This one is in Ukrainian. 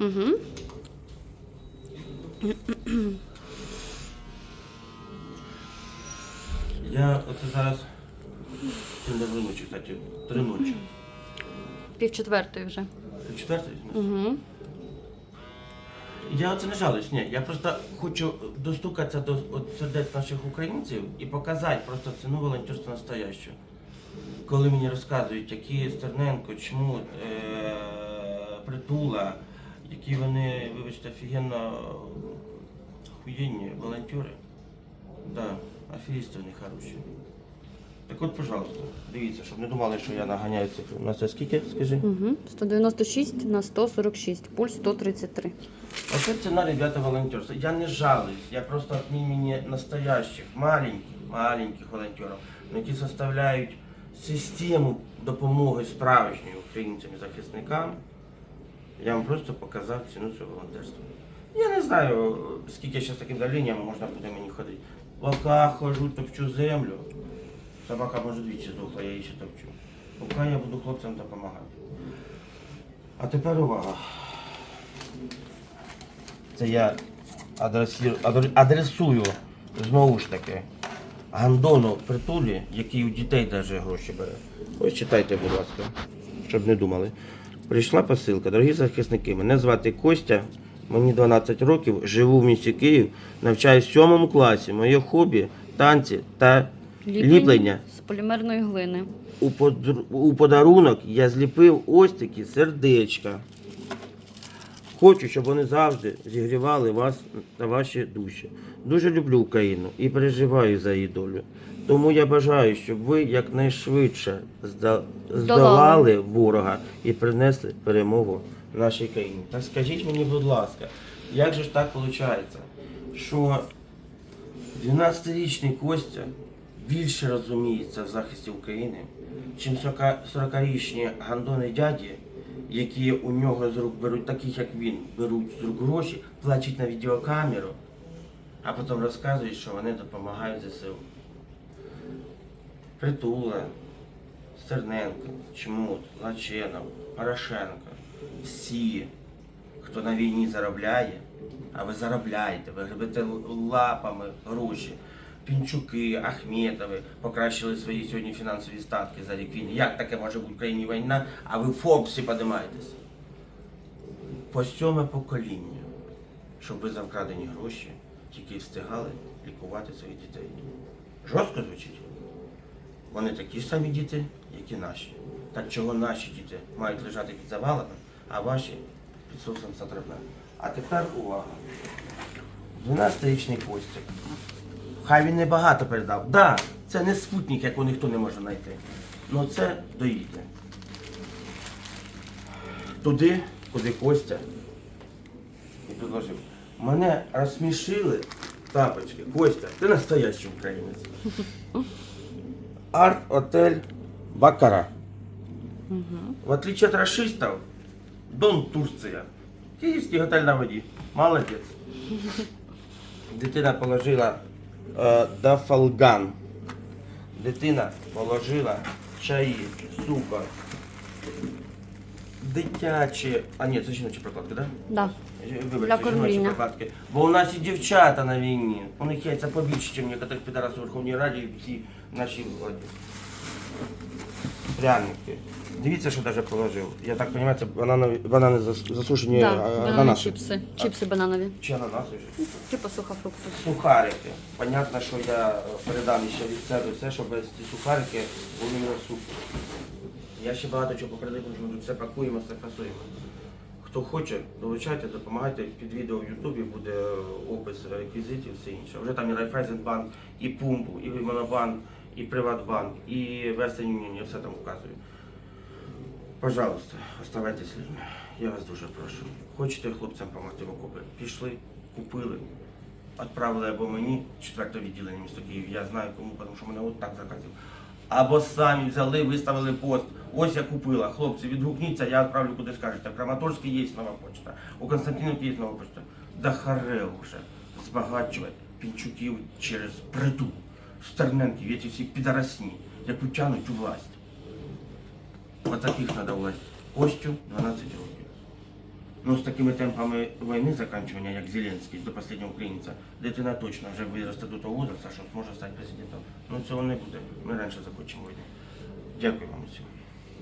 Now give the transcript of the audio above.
Угу. Я оце зараз цим не ночі, кстати, три ночі. Пів четвертої вже. Це четвертий? Угу. Я оце не жалуюсь, ні. Я просто хочу достукатися до от сердець наших українців і показати просто ціну волонтерства настоящого. Коли мені розказують, які Стерненко, Чмут, е- Притула, які вони, вибачте, офігенно охуєнні волонтери. Да, аферісти вони хороші. Так от, пожалуйста, дивіться, щоб не думали, що я наганяю цифру. У нас це скільки, скажи? Угу. 196 на 146. Пульс 133. Оце ціна, ребята, волонтерства. Я не жалуюсь, я просто от имени настоящих, маленьких, маленьких волонтерів, які составляють систему допомоги справжньої українцям і захисникам. Я вам просто показав ціну цього волонтерства. Я не знаю, скільки зараз таким давленням можна буде мені ходити. Поки хожу, топчу землю. Собака може двічі здохла, я її ще топчу. Поки я буду хлопцям допомагати. А тепер увага. Це я адресую, знову ж таки Гандону притулі, який у дітей даже гроші бере. Ось читайте, будь ласка, щоб не думали. Прийшла посилка, дорогі захисники, мене звати Костя, мені 12 років, живу в місті Київ, навчаюсь в 7 класі. Моє хобі танці та ліплення. з полімерної глини. У, подр- у подарунок я зліпив ось такі сердечка. Хочу, щоб вони завжди зігрівали вас та ваші душі. Дуже люблю Україну і переживаю за її долю. Тому я бажаю, щоб ви якнайшвидше здолали ворога і принесли перемогу нашій країні. Так скажіть мені, будь ласка, як же ж так виходить, що 12-річний Костя більше розуміється в захисті України, чим 40-річні гандони дяді, які у нього з рук беруть, таких як він, беруть з рук гроші, плачуть на відеокамеру, а потім розказують, що вони допомагають ЗСУ. Притула, Стерненко, Чмут, Лаченов, Порошенко. Всі, хто на війні заробляє, а ви заробляєте, ви гребете лапами гроші. Пінчуки, Ахметови покращили свої сьогодні фінансові статки за рік війни. Як таке може бути в країні війна, а ви в Форбсі подимаєтесь? По сьоме покоління, щоб ви за вкрадені гроші тільки встигали лікувати своїх дітей. Жорстко звучить? Вони такі ж самі діти, як і наші. Так чого наші діти мають лежати під завалами, а ваші під соусом сатрапе. А тепер увага. 12-річний Костик. Хай він не багато передав. Да, це не спутник, якого ніхто не може знайти. Ну це доїде. Туди, куди Костя і предложив. Мене розсмішили тапочки. Костя, ти настоящий українець. Арт-отель Бакара. В отличие от расистов, Дон Турция. Київський готель на воді. Молодець. Дитина положила э, дафалган. Дитина положила чаї, цукор. Дитячі. А ні, це жіночі прокладки, так? Да. Вибачте, Для кормління. жіночі прокладки. Бо у нас і дівчата на війні. У них яйця побільше, ніж некоторих підарасів у Верховній Раді і всі наші владі. Пряники. Дивіться, що навіть положив. Я так розумію, це бананові, банани зас- засушені да. а, бананові ананаси. чіпси. Чіпси бананові. Чи ананаси? Типу сухофрукти. Сухарики. Понятно, що я передам ще від себе все, щоб ці сухарики були на суп. Я ще багато чого попередаю, тому ми все пакуємо, все фасуємо. Хто хоче, долучайте, допомагайте. Під відео в Ютубі буде опис реквізитів, все інше. Вже там і Райфайзенбанк, і Пумпу, і Монобанк, і Приватбанк, і Western Union, я все там вказую. Пожалуйста, оставайтесь людьми. Я вас дуже прошу. Хочете хлопцям допомогти в окопи? Пішли, купили, відправили або мені, четверте відділення міста Київ, я знаю кому, тому що мене от так заказів. Або самі взяли, виставили пост. Ось я купила. Хлопці, відгукніться, я відправлю куди скажете. В Краматорській є нова почта, у Константинівці є нова почта. Да харе вже збагачувати пінчуків через притул, стерненків, ці всі підарасні, яку тянуть у власть. Вот таких надо власть. Костю 12 років. Ну, з такими темпами війни закінчування, як Зеленський, до останнього українця, дитина точно вже виросте до того возраста, що зможе стати президентом. Ну цього не буде. Ми раніше закінчимо війну. Дякую вам усім.